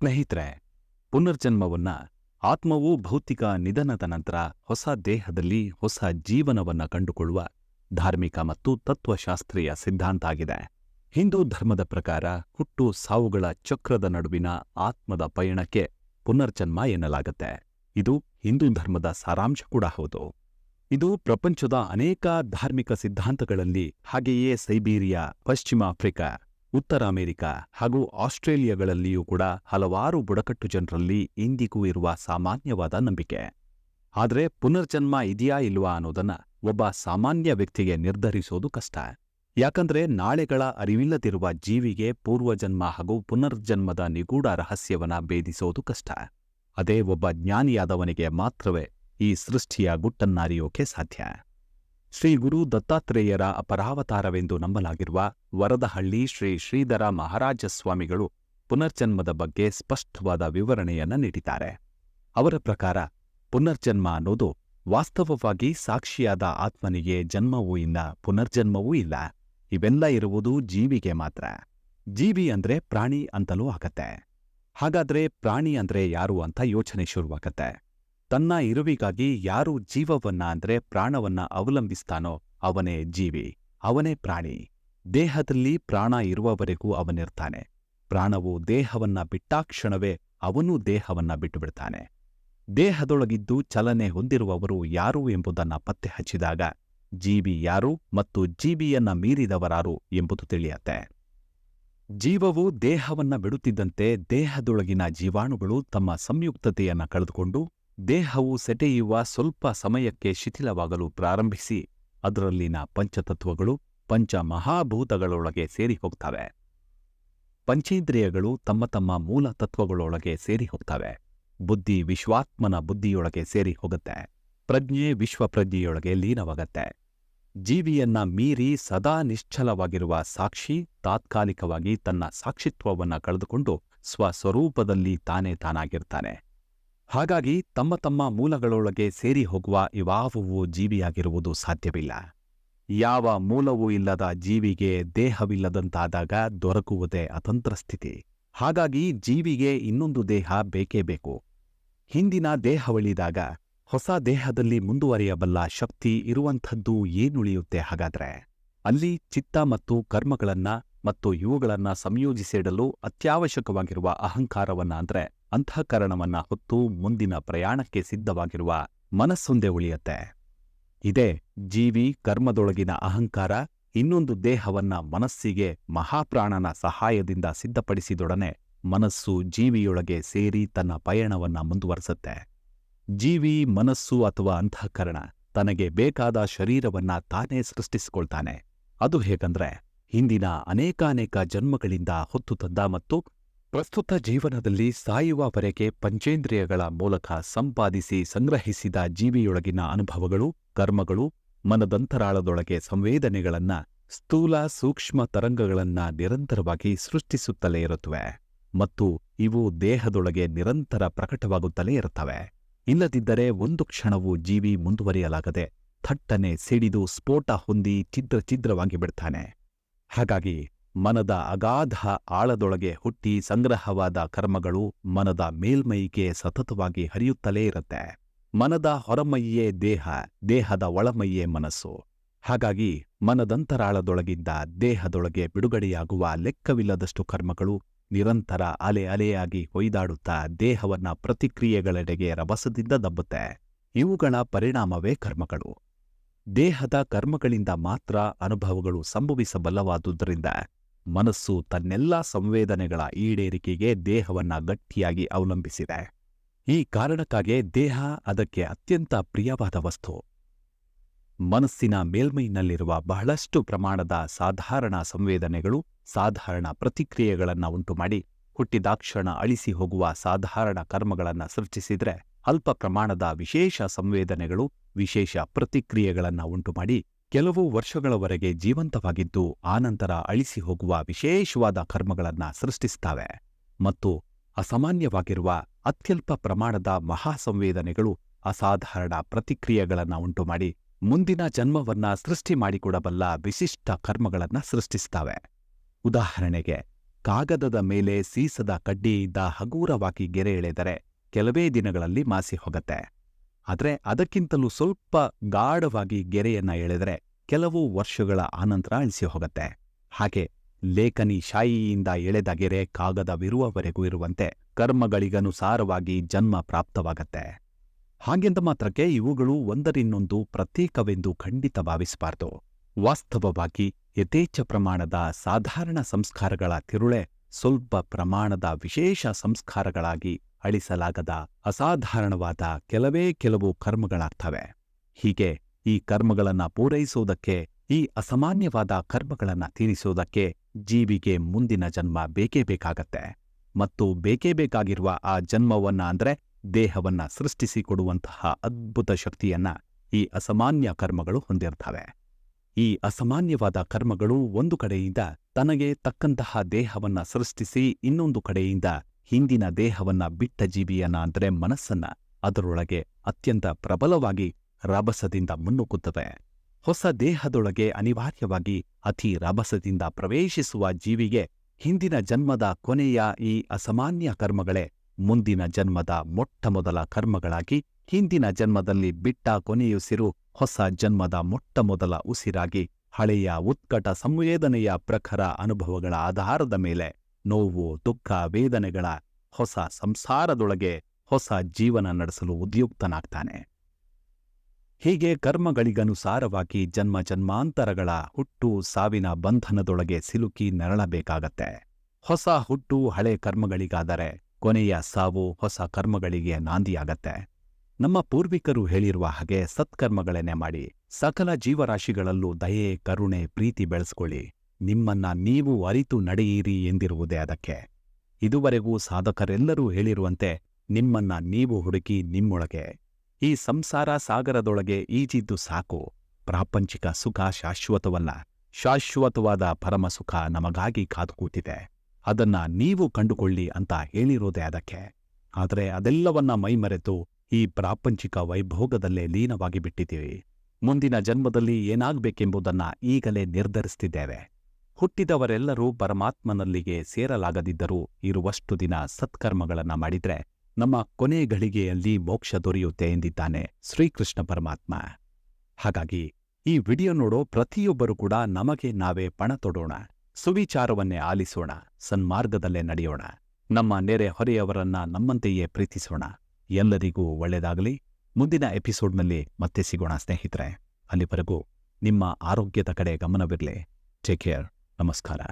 ಸ್ನೇಹಿತರೆ, ಪುನರ್ಜನ್ಮವನ್ನ, ಆತ್ಮವು ಭೌತಿಕ ನಿಧನದ ನಂತರ ಹೊಸ ದೇಹದಲ್ಲಿ ಹೊಸ ಜೀವನವನ್ನ ಕಂಡುಕೊಳ್ಳುವ ಧಾರ್ಮಿಕ ಮತ್ತು ತತ್ವಶಾಸ್ತ್ರೀಯ ಸಿದ್ಧಾಂತ ಆಗಿದೆ. ಹಿಂದೂ ಧರ್ಮದ ಪ್ರಕಾರ ಹುಟ್ಟು ಸಾವುಗಳ ಚಕ್ರದ ನಡುವಿನ ಆತ್ಮದ ಪಯಣಕ್ಕೆ ಪುನರ್ಜನ್ಮ ಎನ್ನಲಾಗುತ್ತೆ. ಇದು ಹಿಂದೂ ಧರ್ಮದ ಸಾರಾಂಶ ಕೂಡ ಹೌದು. ಇದು ಪ್ರಪಂಚದ ಅನೇಕ ಧಾರ್ಮಿಕ ಸಿದ್ಧಾಂತಗಳಲ್ಲಿ ಹಾಗೆಯೇ ಸೈಬೀರಿಯಾ ಪಶ್ಚಿಮ ಆಫ್ರಿಕಾ ಉತ್ತರ ಅಮೆರಿಕ ಹಾಗೂ ಆಸ್ಟ್ರೇಲಿಯಾಗಳಲ್ಲಿಯೂ ಕೂಡ ಹಲವಾರು ಬುಡಕಟ್ಟು ಜನರಲ್ಲಿ ಇಂದಿಗೂ ಇರುವ ಸಾಮಾನ್ಯವಾದ ನಂಬಿಕೆ. ಆದರೆ ಪುನರ್ಜನ್ಮ ಇದೆಯಾ ಇಲ್ವಾ ಅನ್ನೋದನ್ನ ಒಬ್ಬ ಸಾಮಾನ್ಯ ವ್ಯಕ್ತಿಗೆ ನಿರ್ಧರಿಸೋದು ಕಷ್ಟ. ಯಾಕಂದ್ರೆ ನಾಳೆಗಳ ಅರಿವಿಲ್ಲದಿರುವ ಜೀವಿಗೆ ಪೂರ್ವಜನ್ಮ ಹಾಗೂ ಪುನರ್ಜನ್ಮದ ನಿಗೂಢ ರಹಸ್ಯವನ್ನ ಭೇದಿಸೋದು ಕಷ್ಟ. ಅದೇ ಒಬ್ಬ ಜ್ಞಾನಿಯಾದವನಿಗೆ ಮಾತ್ರವೇ ಈ ಸೃಷ್ಟಿಯ ಗುಟ್ಟನ್ನರಿಯೋಕೆ ಸಾಧ್ಯ. ಶ್ರೀ ಗುರು ದತ್ತಾತ್ರೇಯರ ಅಪರಾವತಾರವೆಂದು ನಂಬಲಾಗಿರುವ ವರದಹಳ್ಳಿ ಶ್ರೀ ಶ್ರೀಧರ ಮಹಾರಾಜ ಸ್ವಾಮಿಗಳು ಪುನರ್ಜನ್ಮದ ಬಗ್ಗೆ ಸ್ಪಷ್ಟವಾದ ವಿವರಣೆಯನ್ನ ನೀಡಿದ್ದಾರೆ. ಅವರ ಪ್ರಕಾರ ಪುನರ್ಜನ್ಮ ಅನ್ನೋದು ವಾಸ್ತವವಾಗಿ ಸಾಕ್ಷಿಯಾದ ಆತ್ಮನಿಗೆ ಜನ್ಮವೂ ಇಲ್ಲ, ಪುನರ್ಜನ್ಮವೂ ಇಲ್ಲ. ಇವೆಲ್ಲ ಇರುವುದು ಜೀವಿಗೆ ಮಾತ್ರ. ಜೀವಿ ಅಂದ್ರೆ ಪ್ರಾಣಿ ಅಂತಲೂ ಆಗತ್ತೆ. ಹಾಗಾದ್ರೆ ಪ್ರಾಣಿ ಅಂದ್ರೆ ಯಾರು ಅಂತ ಯೋಚನೆ ಶುರುವಾಗತ್ತೆ. ತನ್ನ ಇರುವಿಗಾಗಿ ಯಾರು ಜೀವವನ್ನ ಅಂದ್ರೆ ಪ್ರಾಣವನ್ನ ಅವಲಂಬಿಸ್ತಾನೋ ಅವನೇ ಜೀವಿ, ಅವನೇ ಪ್ರಾಣಿ. ದೇಹದಲ್ಲಿ ಪ್ರಾಣ ಇರುವವರೆಗೂ ಅವನಿರ್ತಾನೆ. ಪ್ರಾಣವು ದೇಹವನ್ನ ಬಿಟ್ಟಾಕ್ಷಣವೇ ಅವನೂ ದೇಹವನ್ನ ಬಿಟ್ಟುಬಿಡ್ತಾನೆ. ದೇಹದೊಳಗಿದ್ದು ಚಲನೆ ಹೊಂದಿರುವವರು ಯಾರು ಎಂಬುದನ್ನ ಪತ್ತೆ ಹಚ್ಚಿದಾಗ ಜೀವಿ ಯಾರು ಮತ್ತು ಜೀವಿಯನ್ನ ಮೀರಿದವರಾರು ಎಂಬುದು ತಿಳಿಯತ್ತೆ. ಜೀವವು ದೇಹವನ್ನ ಬಿಡುತ್ತಿದ್ದಂತೆ ದೇಹದೊಳಗಿನ ಜೀವಾಣುಗಳು ತಮ್ಮ ಸಂಯುಕ್ತತೆಯನ್ನ ಕಳೆದುಕೊಂಡು ದೇಹವು ಸೆಟೆಯುವ ಸ್ವಲ್ಪ ಸಮಯಕ್ಕೆ ಶಿಥಿಲವಾಗಲು ಪ್ರಾರಂಭಿಸಿ, ಅದರಲ್ಲಿನ ಪಂಚತತ್ವಗಳು ಪಂಚ ಮಹಾಭೂತಗಳೊಳಗೆ ಸೇರಿ ಹೋಗ್ತವೆ. ಪಂಚೇಂದ್ರಿಯಗಳು ತಮ್ಮ ತಮ್ಮ ಮೂಲ ತತ್ವಗಳೊಳಗೆ ಸೇರಿ ಬುದ್ಧಿ ವಿಶ್ವಾತ್ಮನ ಬುದ್ಧಿಯೊಳಗೆ ಸೇರಿ ಹೋಗುತ್ತೆ. ಪ್ರಜ್ಞೆ ವಿಶ್ವಪ್ರಜ್ಞೆಯೊಳಗೆ ಲೀನವಾಗತ್ತೆ. ಜೀವಿಯನ್ನ ಮೀರಿ ಸದಾ ನಿಶ್ಚಲವಾಗಿರುವ ಸಾಕ್ಷಿ ತಾತ್ಕಾಲಿಕವಾಗಿ ತನ್ನ ಸಾಕ್ಷಿತ್ವವನ್ನ ಕಳೆದುಕೊಂಡು ಸ್ವಸ್ವರೂಪದಲ್ಲಿ ತಾನೇ ತಾನಾಗಿರ್ತಾನೆ. ಹಾಗಾಗಿ ತಮ್ಮ ತಮ್ಮ ಮೂಲಗಳೊಳಗೆ ಸೇರಿ ಹೋಗುವ ಇವಾವುವು ಜೀವಿಯಾಗಿರುವುದು ಸಾಧ್ಯವಿಲ್ಲ. ಯಾವ ಮೂಲವೂ ಇಲ್ಲದ ಜೀವಿಗೆ ದೇಹವಿಲ್ಲದಂತಾದಾಗ ದೊರಕುವುದೇ ಅತಂತ್ರ ಸ್ಥಿತಿ. ಹಾಗಾಗಿ ಜೀವಿಗೆ ಇನ್ನೊಂದು ದೇಹ ಬೇಕೇ ಬೇಕು. ಹಿಂದಿನ ದೇಹವಳಿದಾಗ ಹೊಸ ದೇಹದಲ್ಲಿ ಮುಂದುವರಿಯಬಲ್ಲ ಶಕ್ತಿ ಇರುವಂಥದ್ದು ಏನುಳಿಯುತ್ತೆ ಹಾಗಾದ್ರೆ? ಅಲ್ಲಿ ಚಿತ್ತ ಮತ್ತು ಕರ್ಮಗಳನ್ನ ಮತ್ತು ಇವುಗಳನ್ನ ಸಂಯೋಜಿಸಿಡಲು ಅತ್ಯಾವಶ್ಯಕವಾಗಿರುವ ಅಹಂಕಾರವನ್ನ ಅಂದ್ರೆ ಅಂತಃಕರಣವನ್ನ ಹೊತ್ತು ಮುಂದಿನ ಪ್ರಯಾಣಕ್ಕೆ ಸಿದ್ಧವಾಗಿರುವ ಮನಸ್ಸೊಂದೇ ಉಳಿಯತ್ತೆ. ಇದೇ ಜೀವಿ ಕರ್ಮದೊಳಗಿನ ಅಹಂಕಾರ ಇನ್ನೊಂದು ದೇಹವನ್ನ ಮನಸ್ಸಿಗೆ ಮಹಾಪ್ರಾಣನ ಸಹಾಯದಿಂದ ಸಿದ್ಧಪಡಿಸಿದೊಡನೆ ಮನಸ್ಸು ಜೀವಿಯೊಳಗೆ ಸೇರಿ ತನ್ನ ಪಯಣವನ್ನ ಮುಂದುವರೆಸುತ್ತೆ. ಜೀವಿ ಮನಸ್ಸು ಅಥವಾ ಅಂತಃಕರಣ ತನಗೆ ಬೇಕಾದ ಶರೀರವನ್ನ ತಾನೇ ಸೃಷ್ಟಿಸಿಕೊಳ್ತಾನೆ. ಅದು ಹೇಗಂದ್ರೆ ಹಿಂದಿನ ಅನೇಕಾನೇಕ ಜನ್ಮಗಳಿಂದ ಹೊತ್ತು ತಂದ ಮತ್ತು ಪ್ರಸ್ತುತ ಜೀವನದಲ್ಲಿ ಸಾಯುವವರೆಗೆ ಪಂಚೇಂದ್ರಿಯಗಳ ಮೂಲಕ ಸಂಪಾದಿಸಿ ಸಂಗ್ರಹಿಸಿದ ಜೀವಿಯೊಳಗಿನ ಅನುಭವಗಳು, ಕರ್ಮಗಳು, ಮನದಂತರಾಳದೊಳಗೆ ಸಂವೇದನೆಗಳನ್ನ ಸ್ಥೂಲ ಸೂಕ್ಷ್ಮ ತರಂಗಗಳನ್ನ ನಿರಂತರವಾಗಿ ಸೃಷ್ಟಿಸುತ್ತಲೇ ಇರುತ್ತವೆ ಮತ್ತು ಇವು ದೇಹದೊಳಗೆ ನಿರಂತರ ಪ್ರಕಟವಾಗುತ್ತಲೇ ಇರುತ್ತವೆ. ಇಲ್ಲದಿದ್ದರೆ ಒಂದು ಕ್ಷಣವೂ ಜೀವಿ ಮುಂದುವರಿಯಲಾಗದೆ ಥಟ್ಟನೆ ಸಿಡಿದು ಸ್ಫೋಟ ಹೊಂದಿ ಛಿದ್ರ ಛಿದ್ರವಾಗಿ ಬಿಡ್ತಾನೆ. ಹಾಗಾಗಿ ಮನದ ಅಗಾಧ ಆಳದೊಳಗೆ ಹುಟ್ಟಿ ಸಂಗ್ರಹವಾದ ಕರ್ಮಗಳು ಮನದ ಮೇಲ್ಮೈಗೆ ಸತತವಾಗಿ ಹರಿಯುತ್ತಲೇ ಇರುತ್ತೆ. ಮನದ ಹೊರಮೈಯೇ ದೇಹ, ದೇಹದ ಒಳಮೈಯೇ ಮನಸ್ಸು. ಹಾಗಾಗಿ ಮನದಂತರಾಳದೊಳಗಿದ್ದ ದೇಹದೊಳಗೆ ಬಿಡುಗಡೆಯಾಗುವ ಲೆಕ್ಕವಿಲ್ಲದಷ್ಟು ಕರ್ಮಗಳು ನಿರಂತರ ಅಲೆ ಅಲೆಯಾಗಿ ಹೊಯ್ದಾಡುತ್ತಾ ದೇಹವನ್ನ ಪ್ರತಿಕ್ರಿಯೆಗಳೆಡೆಗೆ ರಭಸದಿಂದ ದಬ್ಬುತ್ತೆ. ಇವುಗಳ ಪರಿಣಾಮವೇ ಕರ್ಮಗಳು. ದೇಹದ ಕರ್ಮಗಳಿಂದ ಮಾತ್ರ ಅನುಭವಗಳು ಸಂಭವಿಸಬಲ್ಲವಾದುದರಿಂದ ಮನಸ್ಸು ತನ್ನೆಲ್ಲ ಸಂವೇದನೆಗಳ ಈಡೇರಿಕೆಗೆ ದೇಹವನ್ನ ಗಟ್ಟಿಯಾಗಿ ಅವಲಂಬಿಸಿದೆ. ಈ ಕಾರಣಕ್ಕಾಗಿ ದೇಹ ಅದಕ್ಕೆ ಅತ್ಯಂತ ಪ್ರಿಯವಾದ ವಸ್ತು. ಮನಸ್ಸಿನ ಮೇಲ್ಮೈನಲ್ಲಿರುವ ಬಹಳಷ್ಟು ಪ್ರಮಾಣದ ಸಾಧಾರಣ ಸಂವೇದನೆಗಳು ಸಾಧಾರಣ ಪ್ರತಿಕ್ರಿಯೆಗಳನ್ನು ಉಂಟುಮಾಡಿ, ಹುಟ್ಟಿದಾಕ್ಷಣ ಅಳಿಸಿ ಹೋಗುವ ಸಾಧಾರಣ ಕರ್ಮಗಳನ್ನು ಸೃಷ್ಟಿಸಿದ್ರೆ ಅಲ್ಪ ಪ್ರಮಾಣದ ವಿಶೇಷ ಸಂವೇದನೆಗಳು ವಿಶೇಷ ಪ್ರತಿಕ್ರಿಯೆಗಳನ್ನು ಉಂಟುಮಾಡಿ ಕೆಲವು ವರ್ಷಗಳವರೆಗೆ ಜೀವಂತವಾಗಿದ್ದು ಆನಂತರ ಅಳಿಸಿ ಹೋಗುವ ವಿಶೇಷವಾದ ಕರ್ಮಗಳನ್ನು ಸೃಷ್ಟಿಸುತ್ತವೆ ಮತ್ತು ಅಸಾಮಾನ್ಯವಾಗಿರುವ ಅತ್ಯಲ್ಪ ಪ್ರಮಾಣದ ಮಹಾಸಂವೇದನೆಗಳು ಅಸಾಧಾರಣ ಪ್ರತಿಕ್ರಿಯೆಗಳನ್ನ ಉಂಟುಮಾಡಿ ಮುಂದಿನ ಜನ್ಮವನ್ನ ಸೃಷ್ಟಿ ಮಾಡಿಕೊಡಬಲ್ಲ ವಿಶಿಷ್ಟ ಕರ್ಮಗಳನ್ನು ಸೃಷ್ಟಿಸುತ್ತವೆ ಉದಾಹರಣೆಗೆ, ಕಾಗದದ ಮೇಲೆ ಸೀಸದ ಕಡ್ಡಿಯಿಂದ ಹಗೂರವಾಗಿ ಗೆರೆ ಎಳೆದರೆ ಕೆಲವೇ ದಿನಗಳಲ್ಲಿ ಮಾಸಿ ಹೋಗತ್ತೆ. ಆದರೆ ಅದಕ್ಕಿಂತಲೂ ಸ್ವಲ್ಪ ಗಾಢವಾಗಿ ಗೆರೆಯನ್ನ ಎಳೆದರೆ ಕೆಲವು ವರ್ಷಗಳ ಆನಂತರ ಅಳಿಸಿ ಹೋಗುತ್ತೆ. ಹಾಗೆ ಲೇಖನಿ ಶಾಯಿಯಿಂದ ಎಳೆದ ಗೆರೆ ಕಾಗದವಿರುವವರೆಗೂ ಇರುವಂತೆ ಕರ್ಮಗಳಿಗನುಸಾರವಾಗಿ ಜನ್ಮ ಪ್ರಾಪ್ತವಾಗತ್ತೆ. ಹಾಗೆಂದ ಮಾತ್ರಕ್ಕೆ ಇವುಗಳು ಒಂದರಿನ್ನೊಂದು ಪ್ರತ್ಯೇಕವೆಂದು ಖಂಡಿತ ಭಾವಿಸಬಾರದು. ವಾಸ್ತವವಾಗಿ ಯಥೇಚ್ಛ ಪ್ರಮಾಣದ ಸಾಧಾರಣ ಸಂಸ್ಕಾರಗಳ ತಿರುಳೆ ಸ್ವಲ್ಪ ಪ್ರಮಾಣದ ವಿಶೇಷ ಸಂಸ್ಕಾರಗಳಾಗಿ ಅಳಿಸಲಾಗದ ಅಸಾಧಾರಣವಾದ ಕೆಲವೇ ಕೆಲವು ಕರ್ಮಗಳಾಗ್ತವೆ. ಹೀಗೆ ಈ ಕರ್ಮಗಳನ್ನು ಪೂರೈಸುವುದಕ್ಕೆ ಈ ಅಸಾಮಾನ್ಯವಾದ ಕರ್ಮಗಳನ್ನು ತೀರಿಸುವುದಕ್ಕೆ ಜೀವಿಗೆ ಮುಂದಿನ ಜನ್ಮ ಬೇಕೇ ಬೇಕಾಗತ್ತೆ. ಮತ್ತು ಬೇಕೇ ಬೇಕಾಗಿರುವ ಆ ಜನ್ಮವನ್ನ ಅಂದ್ರೆ ದೇಹವನ್ನ ಸೃಷ್ಟಿಸಿಕೊಡುವಂತಹ ಅದ್ಭುತ ಶಕ್ತಿಯನ್ನ ಈ ಅಸಾಮಾನ್ಯ ಕರ್ಮಗಳು ಹೊಂದಿರ್ತವೆ. ಈ ಅಸಾಮಾನ್ಯವಾದ ಕರ್ಮಗಳು ಒಂದು ಕಡೆಯಿಂದ ತನಗೆ ತಕ್ಕಂತಹ ದೇಹವನ್ನ ಸೃಷ್ಟಿಸಿ ಇನ್ನೊಂದು ಕಡೆಯಿಂದ ಹಿಂದಿನ ದೇಹವನ್ನ ಬಿಟ್ಟ ಜೀವಿಯನ್ನ ಅಂದರೆ ಮನಸ್ಸನ್ನ ಅದರೊಳಗೆ ಅತ್ಯಂತ ಪ್ರಬಲವಾಗಿ ರಭಸದಿಂದ ಮುನ್ನುಗ್ಗುತ್ತವೆ ಹೊಸ ದೇಹದೊಳಗೆ ಅನಿವಾರ್ಯವಾಗಿ ಅತಿ ರಭಸದಿಂದ ಪ್ರವೇಶಿಸುವ ಜೀವಿಗೆ ಹಿಂದಿನ ಜನ್ಮದ ಕೊನೆಯ ಈ ಅಸಾಮಾನ್ಯ ಕರ್ಮಗಳೇ ಮುಂದಿನ ಜನ್ಮದ ಮೊಟ್ಟಮೊದಲ ಕರ್ಮಗಳಾಗಿ ಹಿಂದಿನ ಜನ್ಮದಲ್ಲಿ ಬಿಟ್ಟ ಕೊನೆಯುಸಿರು ಹೊಸ ಜನ್ಮದ ಮೊಟ್ಟಮೊದಲ ಉಸಿರಾಗಿ ಹಳೆಯ ಉತ್ಕಟ ಸಂವೇದನೆಯ ಪ್ರಖರ ಅನುಭವಗಳ ಆಧಾರದ ಮೇಲೆ ನೋವು, ದುಃಖ, ವೇದನೆಗಳ ಹೊಸ ಸಂಸಾರದೊಳಗೆ ಹೊಸ ಜೀವನ ನಡೆಸಲು ಉದ್ಯುಕ್ತನಾಗ್ತಾನೆ. ಹೀಗೆ ಕರ್ಮಗಳಿಗನುಸಾರವಾಗಿ ಜನ್ಮ ಜನ್ಮಾಂತರಗಳ ಹುಟ್ಟು ಸಾವಿನ ಬಂಧನದೊಳಗೆ ಸಿಲುಕಿ ನರಳಬೇಕಾಗತ್ತೆ. ಹೊಸ ಹುಟ್ಟು ಹಳೆ ಕರ್ಮಗಳಿಗಾದರೆ ಕೊನೆಯ ಸಾವು ಹೊಸ ಕರ್ಮಗಳಿಗೆ ನಾಂದಿಯಾಗತ್ತೆ. ನಮ್ಮ ಪೂರ್ವಿಕರು ಹೇಳಿರುವ ಹಾಗೆ ಸತ್ಕರ್ಮಗಳನ್ನೇ ಮಾಡಿ ಸಕಲ ಜೀವರಾಶಿಗಳಲ್ಲೂ ದಯೆ, ಕರುಣೆ, ಪ್ರೀತಿ ಬೆಳೆಸ್ಕೊಳ್ಳಿ. ನಿಮ್ಮನ್ನ ನೀವು ಅರಿತು ನಡೆಯಿರಿ ಎಂದಿರುವುದೇ ಅದಕ್ಕೆ. ಇದುವರೆಗೂ ಸಾಧಕರೆಲ್ಲರೂ ಹೇಳಿರುವಂತೆ ನಿಮ್ಮನ್ನ ನೀವು ಹುಡುಕಿ ನಿಮ್ಮೊಳಗೆ. ಈ ಸಂಸಾರ ಸಾಗರದೊಳಗೆ ಈಜಿದ್ದು ಸಾಕು. ಪ್ರಾಪಂಚಿಕ ಸುಖ ಶಾಶ್ವತವಲ್ಲ. ಶಾಶ್ವತವಾದ ಪರಮಸುಖ ನಮಗಾಗಿ ಕಾದು ಕೂತಿದೆ ಅದನ್ನ ನೀವು ಕಂಡುಕೊಳ್ಳಿ ಅಂತ ಹೇಳಿರೋದೇ ಅದಕ್ಕೆ. ಆದರೆ ಅದೆಲ್ಲವನ್ನ ಮೈಮರೆತು ಈ ಪ್ರಾಪಂಚಿಕ ವೈಭೋಗದಲ್ಲೇ ಲೀನವಾಗಿ ಬಿಟ್ಟಿದ್ದೀವಿ ಮುಂದಿನ ಜನ್ಮದಲ್ಲಿ ಏನಾಗಬೇಕೆಂಬುದನ್ನ ಈಗಲೇ ನಿರ್ಧರಿಸುತ್ತಿದ್ದೇವೆ ಹುಟ್ಟಿದವರೆಲ್ಲರೂ ಪರಮಾತ್ಮನಲ್ಲಿಗೆ ಸೇರಲಾಗದಿದ್ದರೂ ಇರುವಷ್ಟು ದಿನ ಸತ್ಕರ್ಮಗಳನ್ನು ಮಾಡಿದ್ರೆ ನಮ್ಮ ಕೊನೆ ಗಳಿಗೆಯಲ್ಲಿ ಮೋಕ್ಷ ದೊರೆಯುತ್ತೆ ಎಂದಿದ್ದಾನೆ ಶ್ರೀಕೃಷ್ಣ ಪರಮಾತ್ಮ. ಹಾಗಾಗಿ ಈ ವಿಡಿಯೋ ನೋಡೋ ಪ್ರತಿಯೊಬ್ಬರೂ ಕೂಡ ನಮಗೆ ನಾವೇ ಪಣ ತೊಡೋಣ, ಸುವಿಚಾರವನ್ನೇ ಆಲಿಸೋಣ, ಸನ್ಮಾರ್ಗದಲ್ಲೇ ನಡೆಯೋಣ, ನಮ್ಮ ನೆರೆ ಹೊರೆಯವರನ್ನ ನಮ್ಮಂತೆಯೇ ಪ್ರೀತಿಸೋಣ. ಎಲ್ಲರಿಗೂ ಒಳ್ಳೆಯದಾಗಲಿ. ಮುಂದಿನ ಎಪಿಸೋಡ್ನಲ್ಲಿ ಮತ್ತೆ ಸಿಗೋಣ ಸ್ನೇಹಿತರೆ. ಅಲ್ಲಿವರೆಗೂ ನಿಮ್ಮ ಆರೋಗ್ಯದ ಕಡೆ ಗಮನವಿರಲಿ. Take care. ನಮಸ್ಕಾರ.